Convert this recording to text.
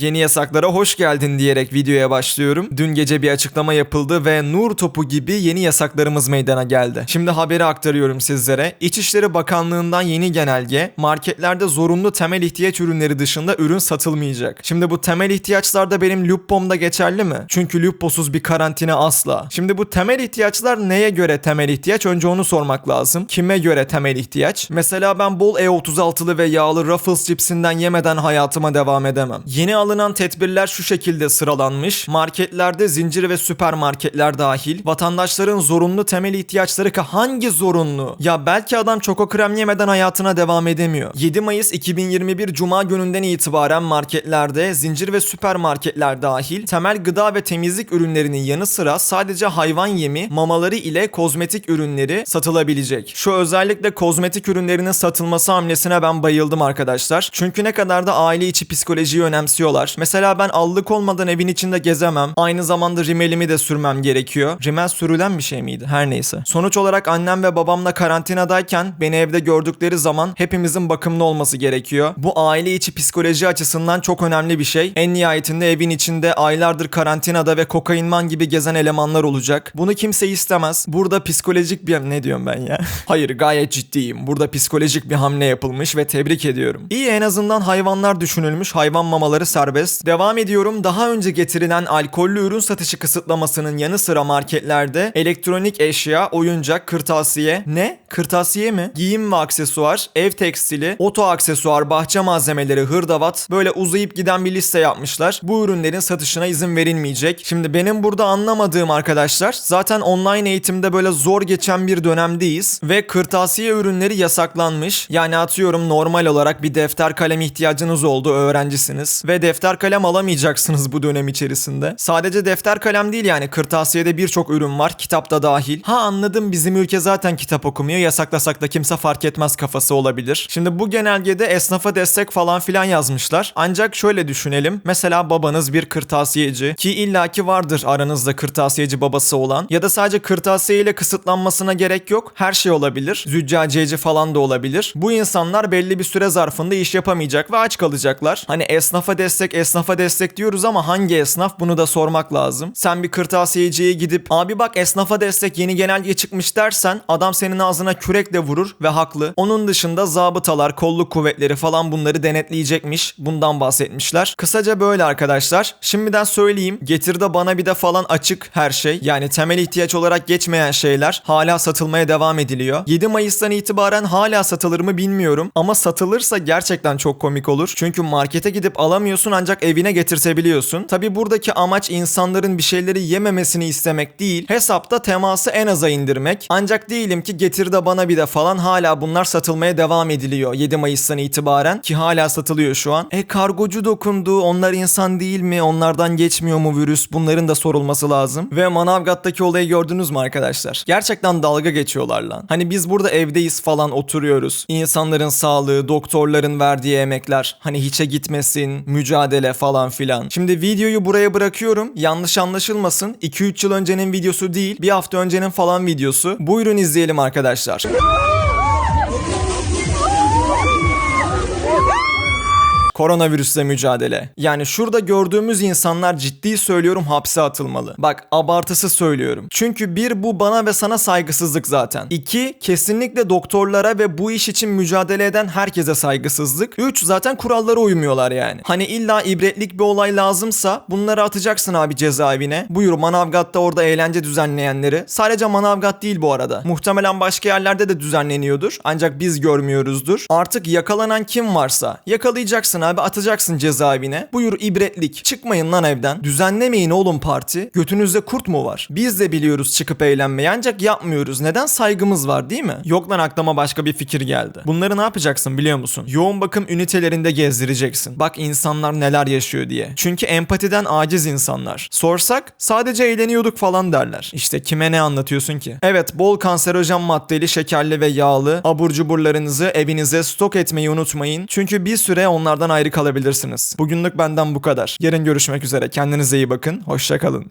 Yeni yasaklara hoş geldin diyerek videoya başlıyorum. Dün gece bir açıklama yapıldı ve nur topu gibi yeni yasaklarımız meydana geldi. Şimdi haberi aktarıyorum sizlere. İçişleri Bakanlığı'ndan yeni genelge, marketlerde zorunlu temel ihtiyaç ürünleri dışında ürün satılmayacak. Şimdi bu temel ihtiyaçlarda benim Luppom'da geçerli mi? Çünkü Lupposuz bir karantina asla. Şimdi bu temel ihtiyaçlar neye göre temel ihtiyaç? Önce onu sormak lazım. Kime göre temel ihtiyaç? Mesela ben bol E36'lı ve yağlı Ruffles cipsinden yemeden hayatıma devam edemem. Yeni alınan tedbirler şu şekilde sıralanmış. Marketlerde zincir ve süpermarketler dahil vatandaşların zorunlu temel ihtiyaçları hangi zorunlu? Ya belki adam çoko krem yemeden hayatına devam edemiyor. 7 Mayıs 2021 Cuma gününden itibaren marketlerde zincir ve süpermarketler dahil temel gıda ve temizlik ürünlerinin yanı sıra sadece hayvan yemi, mamaları ile kozmetik ürünleri satılabilecek. Şu özellikle kozmetik ürünlerinin satılması hamlesine ben bayıldım arkadaşlar. Çünkü ne kadar da aile içi psikolojiyi önemsiyorlar. Mesela ben allık olmadan evin içinde gezemem. Aynı zamanda rimelimi de sürmem gerekiyor. Rimel sürülen bir şey miydi? Her neyse. Sonuç olarak annem ve babamla karantinadayken beni evde gördükleri zaman hepimizin bakımlı olması gerekiyor. Bu aile içi psikoloji açısından çok önemli bir şey. En nihayetinde evin içinde aylardır karantinada ve kokainman gibi gezen elemanlar olacak. Bunu kimse istemez. Burada psikolojik bir... Ne diyorum ben ya? Hayır gayet ciddiyim. Burada psikolojik bir hamle yapılmış ve tebrik ediyorum. İyi en azından hayvanlar düşünülmüş. Hayvan mamaları serbest. Devam ediyorum. Daha önce getirilen alkollü ürün satışı kısıtlamasının yanı sıra marketlerde elektronik eşya, oyuncak, kırtasiye... Ne? Kırtasiye mi? Giyim ve aksesuar, ev tekstili, oto aksesuar, bahçe malzemeleri, hırdavat böyle uzayıp giden bir liste yapmışlar. Bu ürünlerin satışına izin verilmeyecek. Şimdi benim burada anlamadığım arkadaşlar zaten online eğitimde böyle zor geçen bir dönemdeyiz ve kırtasiye ürünleri yasaklanmış. Yani atıyorum normal olarak bir defter kalem ihtiyacınız oldu öğrencisiniz ve defter kalem alamayacaksınız bu dönem içerisinde. Sadece defter kalem değil yani kırtasiyede birçok ürün var kitapta dahil. Ha anladım bizim ülke zaten kitap okumuyor yasaklasak da kimse fark etmez kafası olabilir. Şimdi bu genelgede esnafa destek falan filan yazmışlar. Ancak şöyle düşünelim. Mesela babanız bir kırtasiyeci ki illaki vardır aranızda kırtasiyeci babası olan ya da sadece kırtasiye ile kısıtlanmasına gerek yok. Her şey olabilir. Züccaciyeci falan da olabilir. Bu insanlar belli bir süre zarfında iş yapamayacak ve aç kalacaklar. Hani esnafa destek esnafa destek diyoruz ama hangi esnaf bunu da sormak lazım. Sen bir kırtasiyeciye gidip abi bak esnafa destek yeni genelge çıkmış dersen adam senin ağzına kürekle vurur ve haklı. Onun dışında zabıtalar, kolluk kuvvetleri falan bunları denetleyecekmiş. Bundan bahsetmişler. Kısaca böyle arkadaşlar. Şimdiden söyleyeyim. Getirde bana bir de falan açık her şey. Yani temel ihtiyaç olarak geçmeyen şeyler hala satılmaya devam ediliyor. 7 Mayıs'tan itibaren hala satılır mı bilmiyorum. Ama satılırsa gerçekten çok komik olur. Çünkü markete gidip alamıyorsun ancak evine getirtebiliyorsun. Tabi buradaki amaç insanların bir şeyleri yememesini istemek değil. Hesapta teması en aza indirmek. Ancak değilim ki getirde bana bir de falan hala bunlar satılmaya devam ediliyor 7 Mayıs'tan itibaren ki hala satılıyor şu an. E kargocu dokundu onlar insan değil mi onlardan geçmiyor mu virüs bunların da sorulması lazım. Ve Manavgat'taki olayı gördünüz mü arkadaşlar? Gerçekten dalga geçiyorlar lan. Hani biz burada evdeyiz falan oturuyoruz. İnsanların sağlığı, doktorların verdiği emekler hani hiçe gitmesin, mücadele falan filan. Şimdi videoyu buraya bırakıyorum. Yanlış anlaşılmasın. 2-3 yıl öncenin videosu değil, bir hafta öncenin falan videosu. Buyurun izleyelim arkadaşlar. Koronavirüsle mücadele. Yani şurada gördüğümüz insanlar ciddi söylüyorum hapse atılmalı. Bak abartısı söylüyorum. Çünkü bir bu bana ve sana saygısızlık zaten. İki kesinlikle doktorlara ve bu iş için mücadele eden herkese saygısızlık. Üç zaten kurallara uymuyorlar yani. Hani illa ibretlik bir olay lazımsa bunları atacaksın abi cezaevine. Buyur Manavgat'ta orada eğlence düzenleyenleri. Sadece Manavgat değil bu arada. Muhtemelen başka yerlerde de düzenleniyordur. Ancak biz görmüyoruzdur. Artık yakalanan kim varsa yakalayacaksın abi atacaksın cezaevine. Buyur ibretlik. Çıkmayın lan evden. Düzenlemeyin oğlum parti. Götünüzde kurt mu var? Biz de biliyoruz çıkıp eğlenmeyi ancak yapmıyoruz. Neden saygımız var değil mi? Yok lan aklıma başka bir fikir geldi. Bunları ne yapacaksın biliyor musun? Yoğun bakım ünitelerinde gezdireceksin. Bak insanlar neler yaşıyor diye. Çünkü empatiden aciz insanlar. Sorsak sadece eğleniyorduk falan derler. İşte kime ne anlatıyorsun ki? Evet bol kanserojen maddeli, şekerli ve yağlı abur cuburlarınızı evinize stok etmeyi unutmayın. Çünkü bir süre onlardan ayrı kalabilirsiniz. Bugünlük benden bu kadar. Yarın görüşmek üzere. Kendinize iyi bakın. Hoşçakalın.